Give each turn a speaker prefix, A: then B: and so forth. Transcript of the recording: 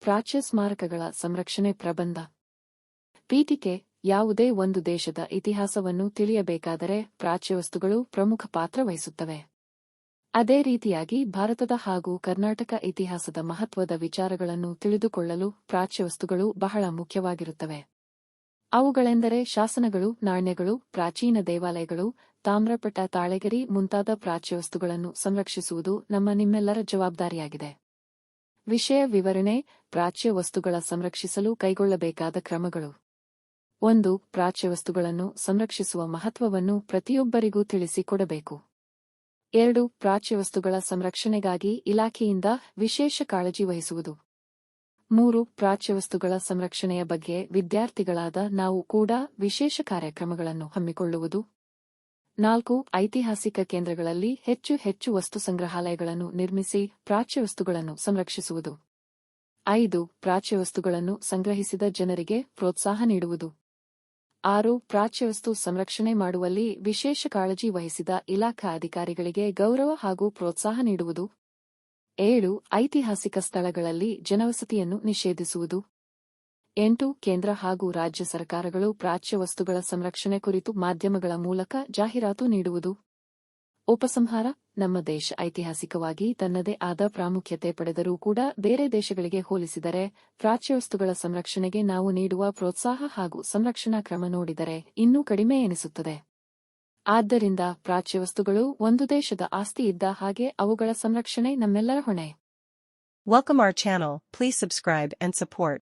A: ಪ್ರಾಚ್ಯ ಸ್ಮಾರಕಗಳ ಸಂರಕ್ಷಣೆ ಪ್ರಬಂಧ. ಪೀಠಿಕೆ ಯಾವುದೇ ಒಂದು ದೇಶದ ಇತಿಹಾಸವನ್ನು ತಿಳಿಯಬೇಕಾದರೆ ಪ್ರಾಚ್ಯ ವಸ್ತುಗಳು ಪ್ರಮುಖ ಪಾತ್ರ ವಹಿಸುತ್ತವೆ. ಅದೇ ರೀತಿಯಾಗಿ ಭಾರತದ ಹಾಗೂ ಕರ್ನಾಟಕ ಇತಿಹಾಸದ ಮಹತ್ವದ ವಿಚಾರಗಳನ್ನು ತಿಳಿದುಕೊಳ್ಳಲು ಪ್ರಾಚ್ಯ ವಸ್ತುಗಳು ಬಹಳ ಮುಖ್ಯವಾಗಿರುತ್ತವೆ. ಅವುಗಳೆಂದರೆ ಶಾಸನಗಳು, ನಾಣ್ಯಗಳು, ಪ್ರಾಚೀನ ದೇವಾಲಯಗಳು, ತಾಮ್ರಪಟ, ತಾಳೆಗರಿ ಮುಂತಾದ ಪ್ರಾಚ್ಯ ವಸ್ತುಗಳನ್ನು ಸಂರಕ್ಷಿಸುವುದು ನಮ್ಮ ನಿಮ್ಮೆಲ್ಲರ ಜವಾಬ್ದಾರಿಯಾಗಿದೆ. ವಿಷಯ ವಿವರಣೆ ಪ್ರಾಚ್ಯ ವಸ್ತುಗಳ ಸಂರಕ್ಷಿಸಲು ಕೈಗೊಳ್ಳಬೇಕಾದ ಕ್ರಮಗಳು. ಒಂದು ಪ್ರಾಚ್ಯ ವಸ್ತುಗಳನ್ನು ಸಂರಕ್ಷಿಸುವ ಮಹತ್ವವನ್ನು ಪ್ರತಿಯೊಬ್ಬರಿಗೂ ತಿಳಿಸಿಕೊಡಬೇಕು. ಎರಡು ಪ್ರಾಚ್ಯ ವಸ್ತುಗಳ ಸಂರಕ್ಷಣೆಗಾಗಿ ಇಲಾಖೆಯಿಂದ ವಿಶೇಷ ಕಾಳಜಿ ವಹಿಸುವುದು. ಮೂರು, ಪ್ರಾಚ್ಯವಸ್ತುಗಳ ಸಂರಕ್ಷಣೆಯ ಬಗ್ಗೆ ವಿದ್ಯಾರ್ಥಿಗಳಾದ ನಾವು ಕೂಡ ವಿಶೇಷ ಕಾರ್ಯಕ್ರಮಗಳನ್ನು ಹಮ್ಮಿಕೊಳ್ಳುವುದು. ನಾಲ್ಕು, ಐತಿಹಾಸಿಕ ಕೇಂದ್ರಗಳಲ್ಲಿ ಹೆಚ್ಚು ಹೆಚ್ಚು ವಸ್ತು ಸಂಗ್ರಹಾಲಯಗಳನ್ನು ನಿರ್ಮಿಸಿ ಪ್ರಾಚ್ಯವಸ್ತುಗಳನ್ನು ಸಂರಕ್ಷಿಸುವುದು. ಐದು, ಪ್ರಾಚ್ಯವಸ್ತುಗಳನ್ನು ಸಂಗ್ರಹಿಸಿದ ಜನರಿಗೆ ಪ್ರೋತ್ಸಾಹ ನೀಡುವುದು. ಆರು, ಪ್ರಾಚ್ಯವಸ್ತು ಸಂರಕ್ಷಣೆ ಮಾಡುವಲ್ಲಿ ವಿಶೇಷ ಕಾಳಜಿ ವಹಿಸಿದ ಇಲಾಖಾ ಅಧಿಕಾರಿಗಳಿಗೆ ಗೌರವ ಹಾಗೂ ಪ್ರೋತ್ಸಾಹ ನೀಡುವುದು. ಏಳು, ಐತಿಹಾಸಿಕ ಸ್ಥಳಗಳಲ್ಲಿ ಜನವಸತಿಯನ್ನು ನಿಷೇಧಿಸುವುದು. ಎಂಟು, ಕೇಂದ್ರ ಹಾಗೂ ರಾಜ್ಯ ಸರ್ಕಾರಗಳು ಪ್ರಾಚ್ಯ ವಸ್ತುಗಳ ಸಂರಕ್ಷಣೆ ಕುರಿತು ಮಾಧ್ಯಮಗಳ ಮೂಲಕ ಜಾಹೀರಾತು ನೀಡುವುದು. ಉಪಸಂಹಾರ, ನಮ್ಮ ದೇಶ ಐತಿಹಾಸಿಕವಾಗಿ ತನ್ನದೇ ಆದ ಪ್ರಾಮುಖ್ಯತೆ ಪಡೆದರೂ ಕೂಡ ಬೇರೆ ದೇಶಗಳಿಗೆ ಹೋಲಿಸಿದರೆ, ಪ್ರಾಚ್ಯವಸ್ತುಗಳ ಸಂರಕ್ಷಣೆಗೆ ನಾವು ನೀಡುವ ಪ್ರೋತ್ಸಾಹ ಹಾಗೂ ಸಂರಕ್ಷಣಾ ಕ್ರಮ ನೋಡಿದರೆ ಇನ್ನೂ ಕಡಿಮೆ ಎನಿಸುತ್ತದೆ. ಆದ್ದರಿಂದ ಪ್ರಾಚ್ಯವಸ್ತುಗಳು ಒಂದು ದೇಶದ ಆಸ್ತಿ ಇದ್ದ ಹಾಗೆ ಅವುಗಳ ಸಂರಕ್ಷಣೆ ನಮ್ಮೆಲ್ಲರ ಹೊಣೆ.
B: Welcome our channel please subscribe and support.